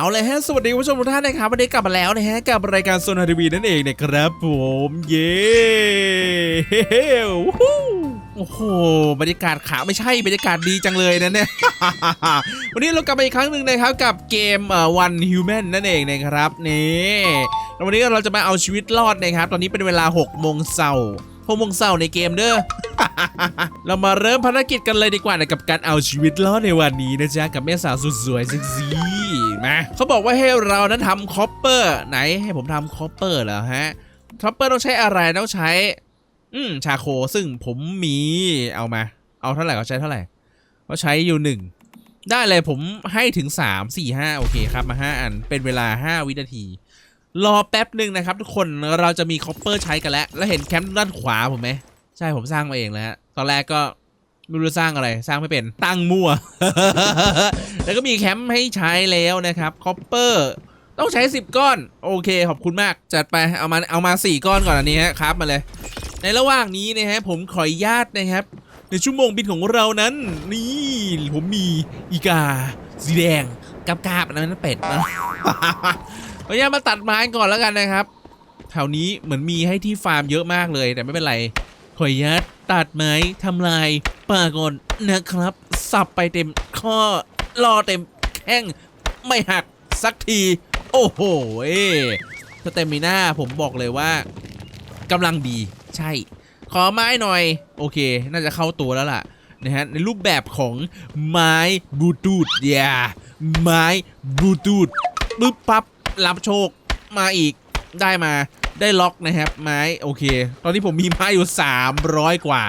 เอาเลยฮะ สวัสดีผู้ชมทุกท่านนะครับ วันนี้กลับมาแล้วนะฮะ กับรายการโซนาทีวีนั่นเองนะครับผม เย้เฮ้วโอ้โห บรรยากาศขาไม่ใช่บรรยากาศดีจังเลยนะเนี่ย วันนี้เรากลับมาอีกครั้งหนึ่งนะครับกับเกมเอ่อ One Human นั่นเองนะครับนี่แล้ววันนี้เราจะมาเอาชีวิตรอดนะครับ ตอนนี้เป็นเวลา6โมงเช้า 6โมงเช้าในเกมเด้อ เรามาเริ่มภารกิจกันเลยดีกว่านะกับการเอาชีวิตรอดในวันนี้นะจ๊ะกับแม่สาวสุดสวยเซ็กซี่มาเขาบอกว่าให้เรานั้นทำคอปเปอร์ไหนให้ผมทำคอปเปอร์เหรอฮะคอปเปอร์ต้องใช้อะไรต้องใช้ อืมชาโคซึ่งผมมีเอามา เอาเท่าไหร่ก็ใช้เท่าไหร่ก็ใช้อยู่หนึ่งได้เลยผมให้ถึง 3 4 5 โอเคครับมา 5 อันเป็นเวลา 5 วินาที รอแป๊บหนึ่งนะครับ ทุกคนเราจะมีคอปเปอร์ใช้กันแล้ว แล้วเห็นแคมป์ด้านขวาผมไหมใช่ผมสร้างมาเองแล้วฮะตอนแรกก็ไม่รู้สร้างอะไรสร้างไม่เป็นตั้งมั่ว แล้วก็มีแคมป์ให้ใช้แล้วนะครับคอปเปอร์ต้องใช้ 10 ก้อน โอเค ขอบคุณมาก จัดไปเอามาเอามา 4 ก้อนก่อนอันนี้ฮะครับมาเลย ในระหว่างนี้นะฮะผมขออนุญาตนะครับ ในชั่วโมงบินของเรานั้น นี่ผมมีอีกาสีแดงกับกาบอันนั้นเป็ดนะ ขออนุญาตมาตัดไม้ก่อนแล้วกันนะครับ แถวนี้เหมือนมีให้ที่ฟาร์มเยอะมากเลยแต่ไม่เป็นไรขออนุญาตตัดไม้ทำลายป่าก่อนนะครับ สับไปเต็มข้อรอเต็มแข้งไม่หักสักที โอ้โหเอ้สเตมิน่าผมบอกเลยว่ากำลังดีใช่ ขอไม้หน่อย โอเค น่าจะเข้าตัวแล้วล่ะนะฮะในรูปแบบของไม้บลูทูธอย่าไม้บลูทูธปึ๊บปั๊บ รับโชคมาอีกได้มาได้ล็อกนะครับ ไม้โอเค ตอนนี้ผมมีไม้อยู่ 300 กว่า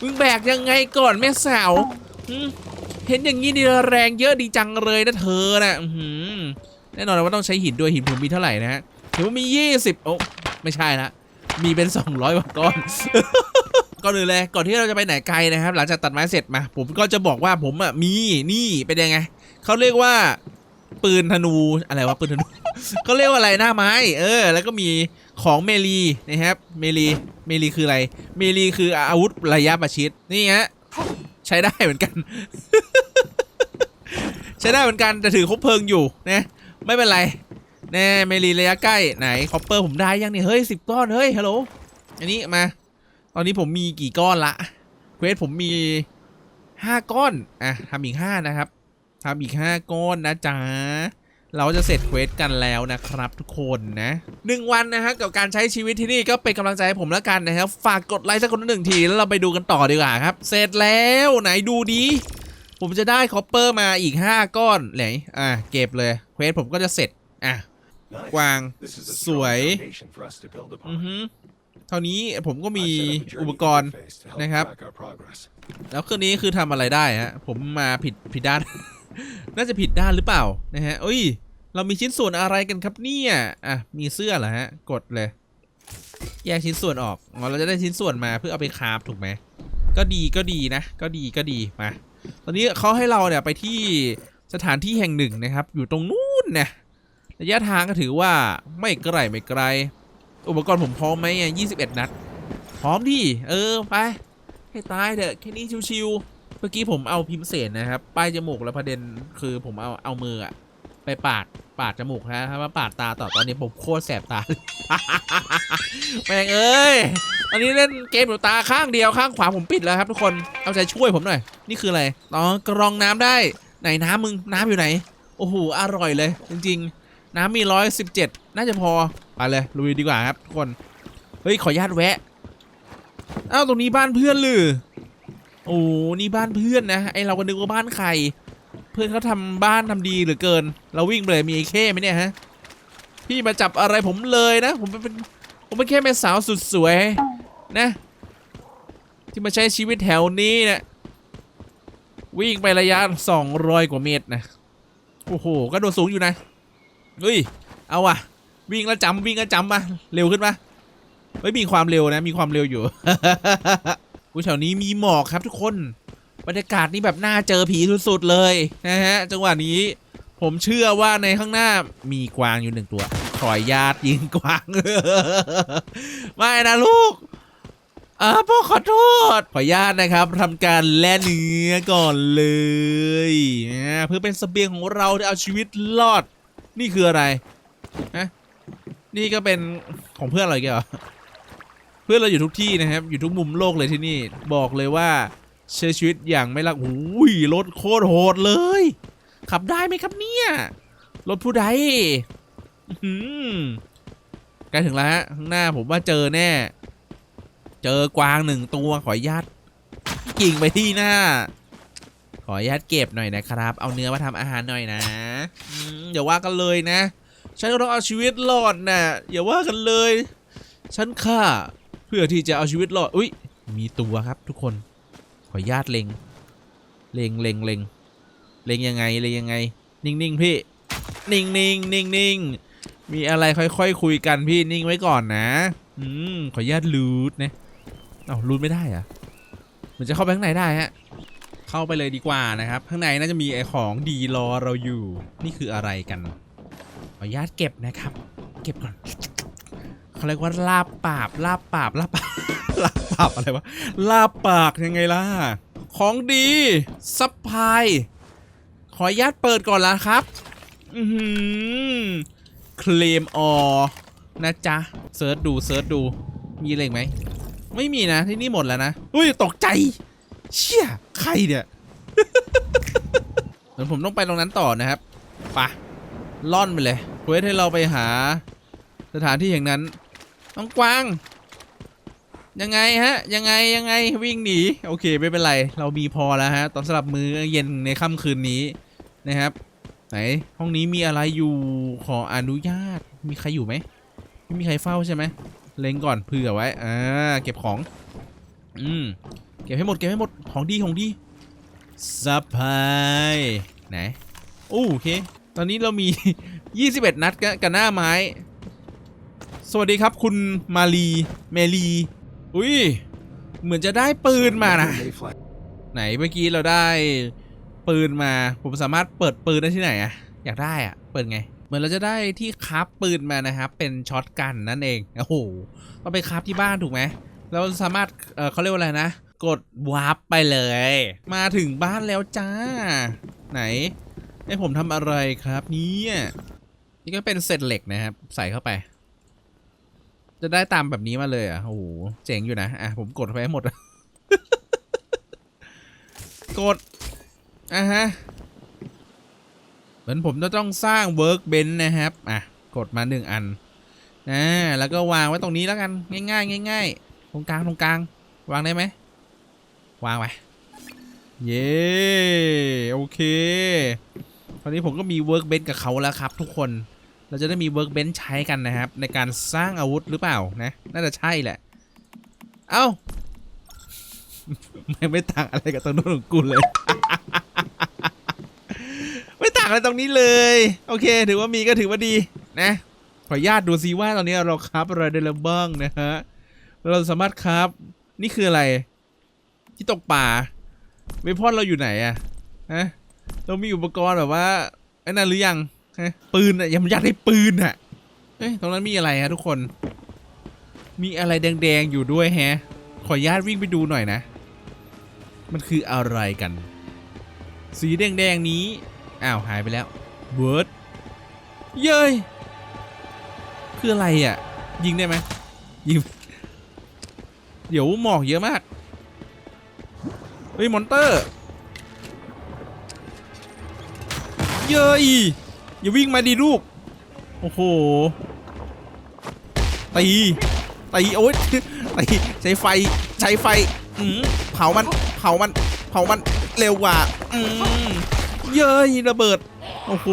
มึงแบกยังไงก่อนแม่สาวเห็นอย่างนี้ดีแรงเยอะดีจังเลยนะเธอนะอื้อหือแน่นอนว่าต้องใช้หินด้วยหินผมมีเท่าไหร่นะฮะเห็นว่ามี 20 โอ้ไม่ใช่ละมีเป็น 200กว่าก้อนก่อนอื่นเลยก่อนที่เราจะไปไหนไกลนะครับ หลังจากตัดไม้เสร็จมา ผมก็จะบอกว่าผมอะมีนี่เป็นยังไงเขาเรียกว่า ปืนธนูอะไรวะปืนธนูเขาเรียกว่าอะไรหน้าไม้ เออ แล้วก็มีของเมลีนะครับ เมลีเมลีคืออะไร เมลีคืออาวุธระยะประชิดนี่ฮะใช้ได้เหมือนกัน ใช้ได้เหมือนกันแต่ถือคบเพลิงอยู่นะไม่เป็นไรแน่เมลีระยะใกล้ไหนคอปเปอร์ผมได้ยังเนี่ยเฮ้ยสิบก้อนเฮ้ยฮัลโหลอันนี้มา ตอนนี้ผมมีกี่ก้อนละเควสผมมีห้าก้อนอะทำอีกห้านะครับ ทำอีกห้าก้อนนะจ๊ะ เราจะเสร็จเควสกันแล้วนะครับทุกคนนะหนึ่งวันนะฮะกับการใช้ชีวิตที่นี่ก็เป็นกำลังใจให้ผมแล้วกันนะครับ ฝากกดไลค์สักคนละหนึ่งทีแล้วเราไปดูกันต่อดีกว่าครับ เสร็จแล้วไหนดูดีผมจะได้คอปเปอร์มาอีก 5 ก้อนไหนอะเก็บเลยเควสผมก็จะเสร็จอะ Nice. กวาง This is a Sủi. strong foundation for us to build อือ upon. ฮึเท่านี้ผมก็มี I've set up a อุป journey กรณ์ interface to help นะครับ track our progress. แล้วเครื่องนี้คือทำอะไรได้ฮะผมมาผิดผิดด้าน น่าจะผิดด้านหรือเปล่านะฮะเอ้ย เรามีชิ้นส่วนอะไรกันครับเนี่ยอะมีเสื้อเหรอฮะ กดเลย แยกชิ้นส่วนออกอ๋อเราจะได้ชิ้นส่วนมาเพื่อเอาไปคราฟถูกไหมก็ดีก็ดีนะ ก็ดีก็ดีมา ตอนนี้เขาให้เราเนี่ยไปที่สถานที่แห่งหนึ่งนะครับ อยู่ตรงนู้นนะระยะทางก็ถือว่าไม่ไกลไม่ไกล อุปกรณ์ผมพร้อมไหมอะ21นัด พร้อมดิเออไปให้ตายเถอะแค่นี้ชิวๆ เมื่อกี้ผมเอาพิมพ์เสนนะครับ ป้ายจมูกแล้วประเด็นคือผมเอาเอามืออะไปปาดปาดจมูกนะถ้าว่าปาดตาต่อตอนนี้ผมโคตรแสบตาเลยแม่งเอ้ยตอนนี้เล่นเกมอยู่ตาข้างเดียวข้างขวาผมปิดแล้วครับทุกคนเอาใจช่วยผมหน่อย นี่คืออะไรอ๋อกรองน้ำได้ไหนน้ำมึงน้ำอยู่ไหน โอ้โหอร่อยเลย จริง ๆ น้ำมีร้อยสิบเจ็ดน่าจะพอไปเลยลุยดีกว่าครับทุกคนเฮ้ยขออนุญาตแวะอ้าวตรงนี้บ้านเพื่อนหรือ โอ้นี่บ้านเพื่อนนะไอเราก็นึกว่าบ้านใคร เพื่อนเขาทำบ้านทำดีเหลือเกิน เราวิ่งไปเลยมีไอ้เข้ไหมเนี่ยฮะพี่มาจับอะไรผมเลยนะ ผมเป็นผมเป็นแค่แม่สาวสุดสวยนะ ที่มาใช้ชีวิตแถวนี้นะวิ่งไประยะ 200 กว่าเมตรนะโอ้โหก็โดดสูงอยู่นะเฮ้ยเอาวะวิ่งแล้วจำวิ่งแล้วจำมาเร็วขึ้นมาเฮ้ยมีความเร็วนะมีความเร็วอยู่ อุ้ยแถวนี้มีหมอกครับทุกคน บรรยากาศนี่แบบน่าเจอผีสุดๆเลยนะฮะ จังหวะนี้ผมเชื่อว่าในข้างหน้ามีกวางอยู่หนึ่งตัว ขออนุญาตยิงกวาง ไม่นะลูกอ่าพ่อขอโทษ ขออนุญาตนะครับทำการแล่เนื้อก่อนเลยนะเพื่อเป็นเสบียงของเราที่เอาชีวิตรอด นี่คืออะไรฮะนี่ก็เป็นของเพื่อนเราอีกเหรอ พื่อนเราอยู่ทุกที่นะครับ อยู่ทุกมุมโลกเลยที่นี่ บอกเลยว่าใช้ชีวิตอย่างไม่ละอุ้ยรถโคตรโหดเลย ขับได้ไหมครับเนี่ย รถผู้ใดใกล้ถึงแล้วฮะข้างหน้าผมว่าเจอแน่ เจอกวางหนึ่งตัวขออนุญาตกิ่งไปที่หน้า ขออนุญาตเก็บหน่อยนะครับ เอาเนื้อมาทำอาหารหน่อยนะอย่าว่ากันเลยนะ ฉันต้องเอาชีวิตรอดนะอย่าว่ากันเลย ฉันฆ่า เพื่อที่จะเอาชีวิตรอด อุ้ย มีตัวครับทุกคน ขอญาตเล็ง เล็งเล็งเล็งเล็งยังไง เล็งยังไง นิ่งๆพี่นิ่งๆนิ่งนิ่งๆมีอะไรค่อยๆคคุยกันพี่นิ่งไว้ก่อนนะ อืม ขอญาตลูดนะเอาลูดไม่ได้เหรอะมันจะเข้าไปข้างในได้ฮะ เข้าไปเลยดีกว่านะครับ ข้างในน่าจะมีไอ้ของดีรอเราอยู่ นี่คืออะไรกัน ขอญาตเก็บนะครับ เก็บก่อน เขาเรียกว่าลาบปาบลาบปาบลาบปาบลาบปาบอะไรวะลาบปากยังไงล่ะ ของดีซัพพายขออนุญาตเปิดก่อนละครับอือหือเคลมออนะจ๊ะเซิร์ชดูเซิร์ชดูมีอะไรอีกไหมไม่มีนะที่นี่หมดแล้วนะอุ้ยตกใจ เชี่ยใครเนี่ยเดี๋ยวผมต้องไปตรงนั้นต่อนะครับไปะล่อนไปเลยเพื่อให้เราไปหาสถานที่แห่งนั้น น้องกวาง ยังไงฮะ ยังไงยังไงวิ่งหนี โอเคไม่เป็นไร เรามีพอแล้วฮะ ตอนสำหรับมือเย็นในค่ำคืนนี้นะครับ ไหนห้องนี้มีอะไรอยู่ขออนุญาต มีใครอยู่ไหมไม่มีใครเฝ้าใช่ไหมเล็งก่อนเผื่อไว้ อ่า เก็บของ อืม เก็บให้หมด เก็บให้หมด ของดี ของดีซัพพลายไหน โอเค ตอนนี้เรามี 21 นัดกับกับหน้าไม้ สวัสดีครับคุณมาลีเมลีอุ้ยเหมือนจะได้ปืนมานะ ไหนเมื่อกี้เราได้ปืนมา ผมสามารถเปิดปืนได้ที่ไหนอะอยากได้อะเปิดไง เหมือนเราจะได้ที่คราฟปืนมานะครับ เป็นช็อตกันนั่นเองโอ้โหต้องไปคราฟที่บ้านถูกไหมเราสามารถเออเขาเรียกว่าอะไรนะ กดวาร์ปไปเลย มาถึงบ้านแล้วจ้า ไหนให้ผมทำอะไรครับเนี่ยนี่ก็เป็นเศษเหล็กนะครับ ใส่เข้าไป จะได้ตามแบบนี้มาเลยอะ โอ้โห เจ๋งอยู่นะ อะ ผมกดไปให้หมด กด อะฮะ เหมือนผมจะต้องสร้างเวิร์กเบนนะครับ อะ กดมาหนึ่งอัน อ่า แล้วก็วางไว้ตรงนี้แล้วกัน ง่ายๆง่ายๆตรงกลางตรงกลาง วางได้ไหม วางไป เย้ โอเค ตอนนี้ผมก็มี workbench กับเขาแล้วครับทุกคน เราจะได้มี workbench ใช้กันนะครับ ในการสร้างอาวุธหรือเปล่านะ น่าจะใช่แหละ เอ้า ไม่ไม่ต่างอะไรกับตรงนู้นของกูเลย ไม่ต่างอะไรตรงนี้เลย โอเค ถือว่ามีก็ถือว่าดีนะ ขออนุญาตดูซิว่าตอนนี้เราครับอะไรได้แล้วบ้างนะฮะ เราสามารถครับ นี่คืออะไร ที่ตกป่าเวพอนเราอยู่ไหนอะฮะเรามีอุปกรณ์แบบว่าไอ้นั่นหรือยัง ปืนอะยังอยากได้ปืนอะเอ้ยตรงนั้นมีอะไรฮะทุกคน มีอะไรแดงๆอยู่ด้วยแฮะ ขออนุญาตวิ่งไปดูหน่อยนะ มันคืออะไรกัน สีแดงๆนี้ อ้าวหายไปแล้วเบิร์ดเย้ยคืออะไรอะ ยิงได้ไหมยิง เดี๋ยวหมอกเยอะมาก เฮ้ย มอนเตอร์ เย้ย อย่าวิ่งมาดีลูก โอ้โห ตี ตีโอ๊ยตีใช้ไฟ ใช้ไฟ อืมเผามัน เผามัน เผามัน เร็วกว่า อืมเย้ยระเบิด โอ้โห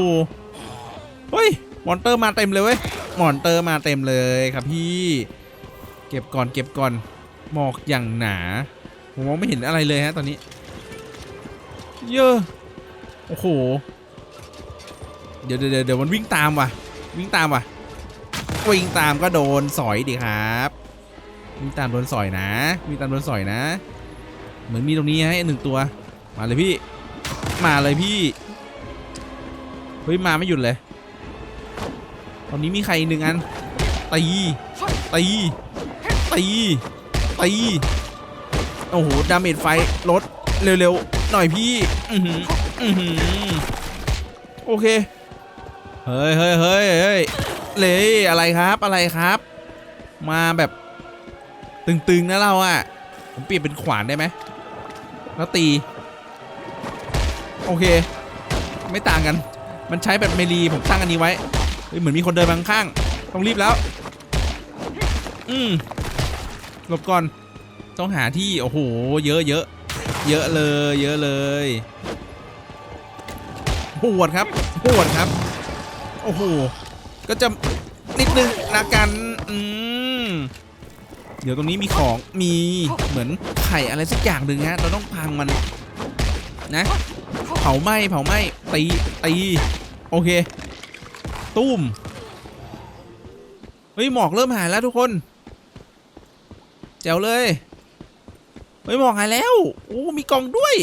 เฮ้ย มอนเตอร์มาเต็มเลยเว้ย มอนเตอร์มาเต็มเลยครับพี่ เก็บก่อน เก็บก่อน หมอกอย่างหนา ผมมองไม่เห็นอะไรเลยฮะตอนนี้ เยอะ โอ้โห เดี๋ยวเดี๋ยวเดี๋ยวมันวิ่งตามว่ะ วิ่งตามว่ะ วิ่งตามก็โดนสอยดิครับวิ่งตามโดนสอยนะวิ่งตามโดนสอยนะ เหมือนมีตรงนี้ให้หนึ่งตัว มาเลยพี่ มาเลยพี่เฮ้ยมาไม่หยุดเลย ตอนนี้มีใครหนึ่งอันตีตีตีตีโอ้โหดาเมจไฟลดเร็วๆหน่อยพี่ อือหืออือหือโอเค เฮ้ยเฮ้ยเฮ้ยเฮ้ยเลยอะไรครับอะไรครับ มาแบบตึงๆนะเราอะผมเปลี่ยนเป็นขวานได้ไหมแล้วตี โอเค ไม่ต่างกัน มันใช้แบบเมลีผมตั้งอันนี้ไว้เฮ้ยเหมือนมีคนเดินมาข้างต้องรีบแล้ว อืมหลบก่อน ต้องหาที่ โอ้โห เยอะเยอะ เยอะเลย เยอะเลยหวดครับหวดครับ โอ้โห ก็จะนิดนึงนะกันอืมเดี๋ยวตรงนี้มีของมีเหมือนไข่อะไรสักอย่างหนึ่งฮะเราต้องพังมันนะ เผาไหม้เผาไหม้ตีตีโอเค ตุ้มเฮ้ยหมอกเริ่มหายแล้วทุกคนแจ๋วเลยเฮ้ยหมอกหายแล้วโอ้มีกล่องด้วย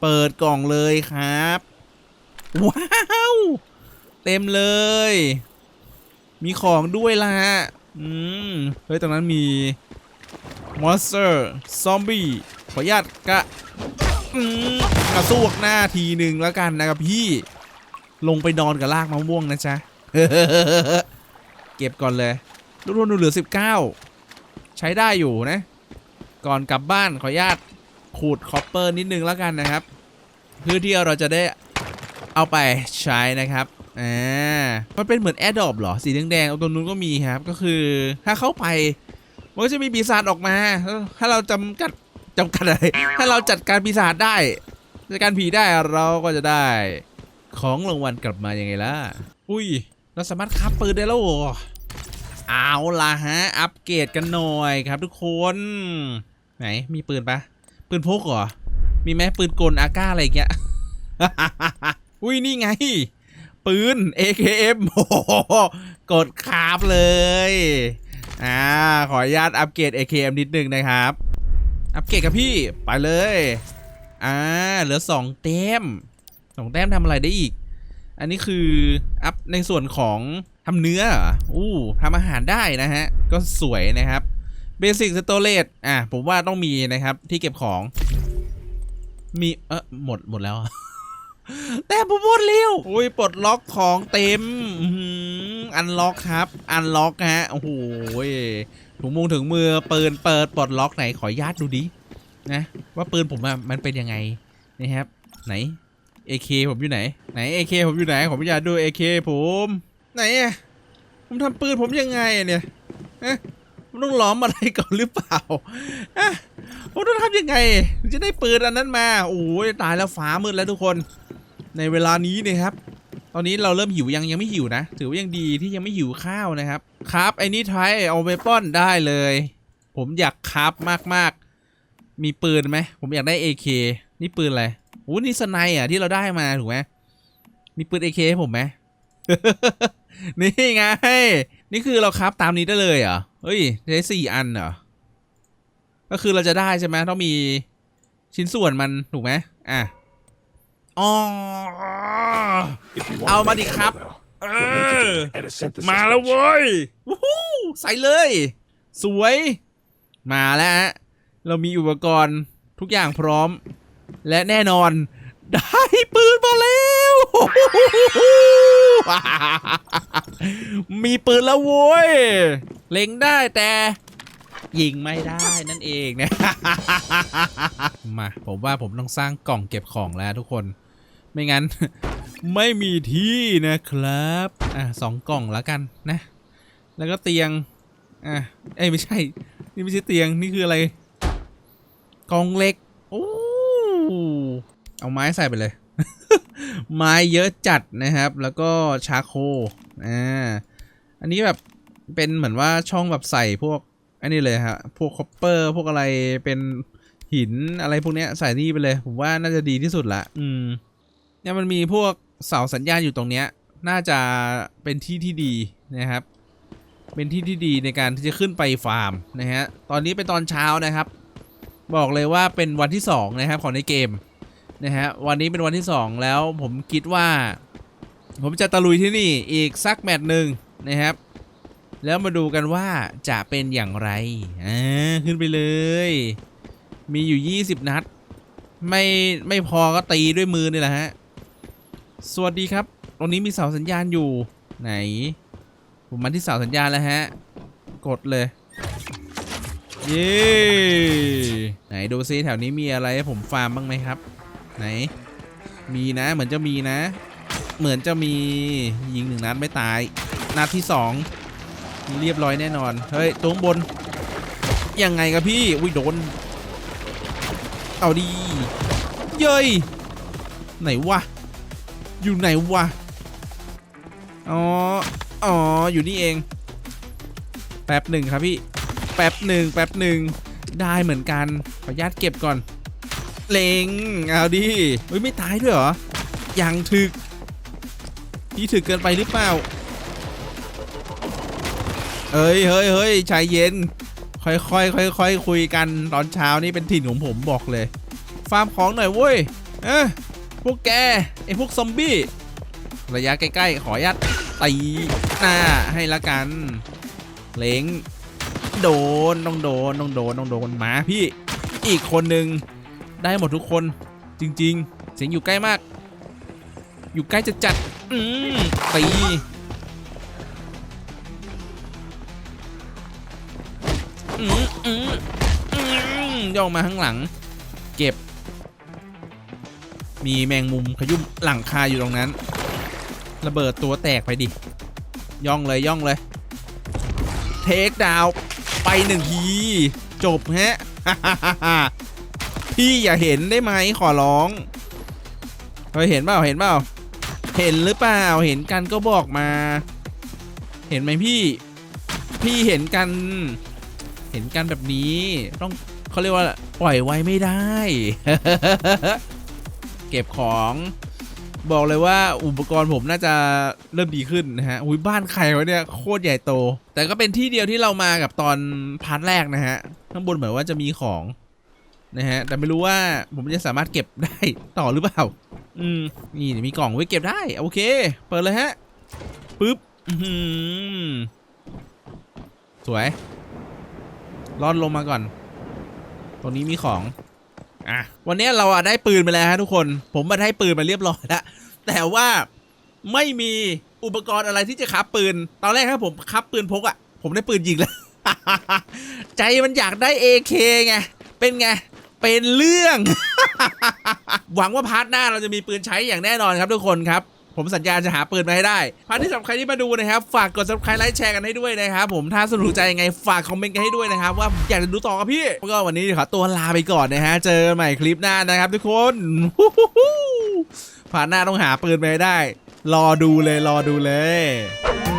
เปิดกล่องเลยครับ ว้าว เต็มเลย มีของด้วยล่ะอืม เฮ้ย ตรงนั้นมีมอนสเตอร์ ซอมบี้ ขออนุญาตกะอืมกระซวกหน้าทีหนึ่งแล้วกันนะครับพี่ ลงไปนอนกับลากมะม่วงนะจ๊ะ เก็บก่อนเลยลูกทุนดูเหลือ 19 ใช้ได้อยู่นะ ก่อนกลับบ้านขออนุญาตขูดคอปเปอร์นิดนึงแล้วกันนะครับ เพื่อที่เราจะได้เอาไปใช้นะครับ อ่ามันเป็นเหมือนแอร์ดอปเหรอ สีแดงๆตรงนู้นก็มีครับ ก็คือ ถ้าเข้าไป มันก็จะมีปีศาจออกมา ถ้าเราจำกัดจำกัดอะไร ถ้าเราจัดการปีศาจได้จัดการผีได้เราก็จะได้ ของรางวัลกลับมายังไงล่ะ อุ้ย เราสามารถคับปืนได้แล้วเอาล่ะฮะ อัปเกรดกันหน่อยครับทุกคน ไหน มีปืนปะ ปืนพกเหรอ มีไหมปืนกลอาก้าอะไรเงี้ย อุ้ยนี่ไง ปืน AKM โอ้โหกดคาบเลย อ่า ขออนุญาตอัปเกรด AKM นิดนึงนะครับ อัปเกรดกับพี่ ไปเลย อ่า เหลือ2แต้มสองแต้มทำอะไรได้อีก อันนี้คืออัพในส่วนของทำเนื้อ อู้ทำอาหารได้นะฮะ ก็สวยนะครับเบสิ c สโต r ร g อะ ผมว่าต้องมีนะครับที่เก็บของ มี เออหมด หมดแล้ว แต่ผมหมดเร็วโอ้ยปลดล็อกของเต็มอันล็อกครับ อันล็อกฮะโอ้โหถุงมือถึงมือปืนเปิดปลดล็อกไหนขอญาตดูดินะว่าปืนผมมันเป็นยังไงนะครับ ไหน AK ผมอยู่ไหน ไหน AK ผมอยู่ไหนผมอยากดู AK ผมไหนอะผมทำปืนผมยังไงเนี่ยฮะผมต้องล้อมอะไรก่อนหรือเปล่าฮะผมต้องทำยังไงถึงจะได้ปืนอันนั้นมาโอ้ยตายแล้วฟ้ามืดแล้วทุกคน ในเวลานี้เนี่ยครับ ตอนนี้เราเริ่มหิวยังยังไม่หิวนะ ถือว่ายังดีที่ยังไม่หิวข้าวนะครับครับไอ้นี่ไทยเอาไปป้อนได้เลย ผมอยากครับมากๆ มีปืนไหมผมอยากได้ AK นี่ปืนอะไรโอ้นี่สไนอะที่เราได้มาถูกไหมมีปืน AK ให้ผมไหมนี่ไง นี่คือเราครับตามนี้ได้เลยเหรอเฮ้ยใช้สี่อันเหรอก็คือเราจะได้ใช่ไหมต้องมีชิ้นส่วนมันถูกไหมอะ อ๋อ If you Ao want mà to đi make khắp. Annabelle, Ờ. you'll need to do an antisynthesis มาแล้ว reaction. เว้ยวู้ฮู้ใส่เลย สวย มาแล้วฮะ เรามีอุปกรณ์ทุกอย่างพร้อม และแน่นอน ได้ปืนมาแล้วมีปืนแล้วโว้ย เล็งได้แต่ยิงไม่ได้นั่นเองนะ มา ผมว่าผมต้องสร้างกล่องเก็บของแล้วทุกคน ไม่งั้น ไม่มีที่นะครับ อะสองกล่องแล้วกันนะ แล้วก็เตียง อะเอ้ไม่ใช่ นี่ไม่ใช่เตียงนี่คืออะไรกล่องเล็ก โอ้เอาไม้ใส่ไปเลย ไม้เยอะจัดนะครับ แล้วก็ชาโคอ่าอันนี้แบบเป็นเหมือนว่าช่องแบบใส่พวกอันนี้เลยฮะพวกคอปเปอร์พวกอะไรเป็นหินอะไรพวกเนี้ยใส่นี่ไปเลย ผมว่าน่าจะดีที่สุดละ อืม เนี่ยมันมีพวกเสาสัญญาณอยู่ตรงเนี้ย น่าจะเป็นที่ที่ดีนะครับ เป็นที่ที่ดีในการที่จะขึ้นไปฟาร์มนะฮะ ตอนนี้เป็นตอนเช้านะครับ บอกเลยว่าเป็นวันที่สองนะครับของในเกมนะฮะ วันนี้เป็นวันที่สองแล้วผมคิดว่า ผมจะตะลุยที่นี่อีกสักแมตช์หนึ่งนะครับ แล้วมาดูกันว่าจะเป็นอย่างไร อ่า ขึ้นไปเลย มีอยู่ 20 นัด ไม่ไม่พอก็ตีด้วยมือนี่แหละฮะ สวัสดีครับ ตรงนี้มีเสาสัญญาณอยู่ ไหน ผมมาที่เสาสัญญาณแล้วฮะ กดเลย เย้ไหนดูซิแถวนี้มีอะไรให้ผมฟาร์มบ้างไหมครับ ไหน มีนะ เหมือนจะมีนะ เหมือนจะมียิงหนึ่งนัดไม่ตาย นัดที่สองเรียบร้อยแน่นอน เฮ้ย ตรงบน ยังไงครับพี่ อุ้ยโดน เอาดี เย้ยไหนวะ อยู่ไหนวะ อ๋อ อ๋อ อยู่นี่เอง แป๊บหนึ่งครับพี่ แป๊บหนึ่งแป๊บหนึ่ง ได้เหมือนกัน ขออนุญาตเก็บก่อน เลงเอาดิเฮ้ยไม่ตายด้วยเหรอ ยังถึก พี่ถึกเกินไปหรือเปล่า เฮ้ยเฮ้ยเฮ้ยใจเย็น ค่อยค่อยค่อยค่อยๆคุยกัน ตอนเช้านี่เป็นถิ่นของผมบอกเลย ฟาร์มของหน่อยเว้ย เอ้ยพวกแก อพวกซอมบี้ระยะใกล้ๆ ขอยัดตีหน้าให้ละกัน เล้งโดนต้องโดนต้องโดนต้องโดนหมาพี่อีกคนหนึ่งได้หมดทุกคนจริง ๆ เสียงอยู่ใกล้มาก อยู่ใกล้จะจัดอืมตีอืมอืมอืมย่องมาข้างหลัง เก็บ มีแมงมุมขยุ่มหลังคาอยู่ตรงนั้น ระเบิดตัวแตกไปดิ ย่องเลยย่องเลย เทคดาวไปหนึ่งที จบฮะ พี่อย่าเห็นได้ไหมขอร้องเฮ้ยเห็นเปล่าเห็นเปล่า เห็นหรือเปล่า เห็นกันก็บอกมา เห็นไหมพี่ พี่เห็นกัน เห็นกันแบบนี้ ต้องเขาเรียกว่าปล่อยไว้ไม่ได้ เก็บของ บอกเลยว่าอุปกรณ์ผมน่าจะเริ่มดีขึ้นนะฮะอุ้ยบ้านใครวะเนี่ยโคตรใหญ่โต แต่ก็เป็นที่เดียวที่เรามากับตอนพาร์ทแรกนะฮะข้างบนเหมือนว่าจะมีของนะฮะแต่ไม่รู้ว่าผมจะสามารถเก็บได้ต่อหรือเปล่า อืมนี่มีกล่องไว้เก็บได้ โอเค เปิดเลยฮะปึ๊บสวยรอดลงมาก่อน ตรงนี้มีของ อะวันนี้เราอะได้ปืนไปแล้วฮะทุกคน ผมมาได้ปืนมาเรียบร้อยแล้วแต่ว่าไม่มีอุปกรณ์อะไรที่จะคับปืน ตอนแรกครับผมคับปืนพกอะผมได้ปืนยิงแล้ว ใจมันอยากได้ AK ไง เป็นไง เป็นเรื่อง หวังว่าพาร์ทหน้าเราจะมีปืนใช้อย่างแน่นอนครับทุกคนครับ ผมสัญญาจะหาปืนมาให้ได้พาร์ทที่สำหรับใครที่มาดูนะครับ ฝากกด subscribe ไลค์แชร์กันให้ด้วยนะครับผมถ้าสนุกใจยังไงฝากคอมเมนต์กันให้ด้วยนะครับว่าอยากจะดูต่อกับพี่ก็วันนี้ขอตัวลาไปก่อนนะฮะเจอกันใหม่คลิปหน้านะครับ ทุกคนผ่านหน้าต้องหาปืนมาให้ได้ รอดูเลยรอดูเลย